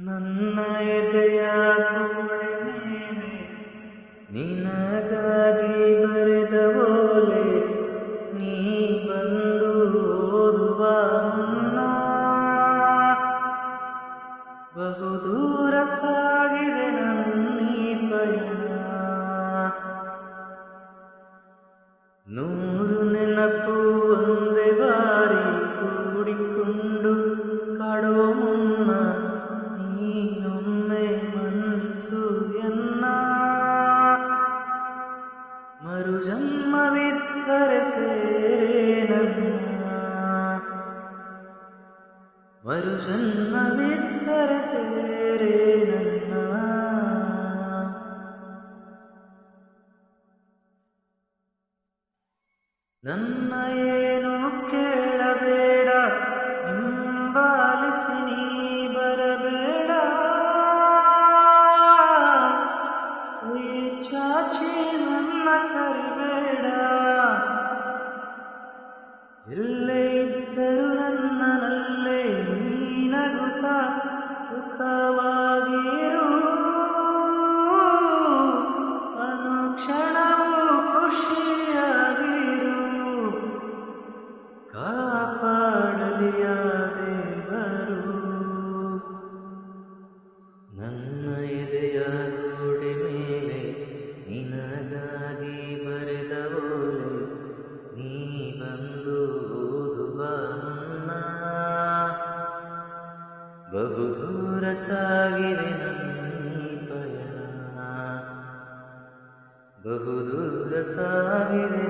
ನನ್ನ ಎದೆಯ ಕೋಣೆ ಮೇಲೆ ನಿನಗಾಗಿ ಬರೆದ ಓಲೆ, ನೀ ಬಂದು ಓದುವ ಮುನ್ನ ಬಹುದೂರ ಸಾಗಿದೆ ನನ್ನೀ ಪಯಣ. ನೂರು ನೆನಪು ಒಂದೇ ಬಾರಿ ಕೂಡಿಕೊಂಡು ഒരു ജന്മവിത്തരസേരേന നന്നയേനോ കേളവേട. ಚಾಚಿ ನನ್ನ ಕರಿಬೇಡ. ಎಲ್ಲೇ ಇದ್ದರೂ ನನ್ನನಲ್ಲೇ ನೀನಗುತ್ತ ಸುಖವಾಗಿರು. ಅನುಕ್ಷಣವೂ ಖುಷಿಯಾಗಿರು. ಕಾಪಾಡಲಿಯ ದೇವರು ನನ್ನ बहु दूरसागिरिपया बहु दूरसागिरि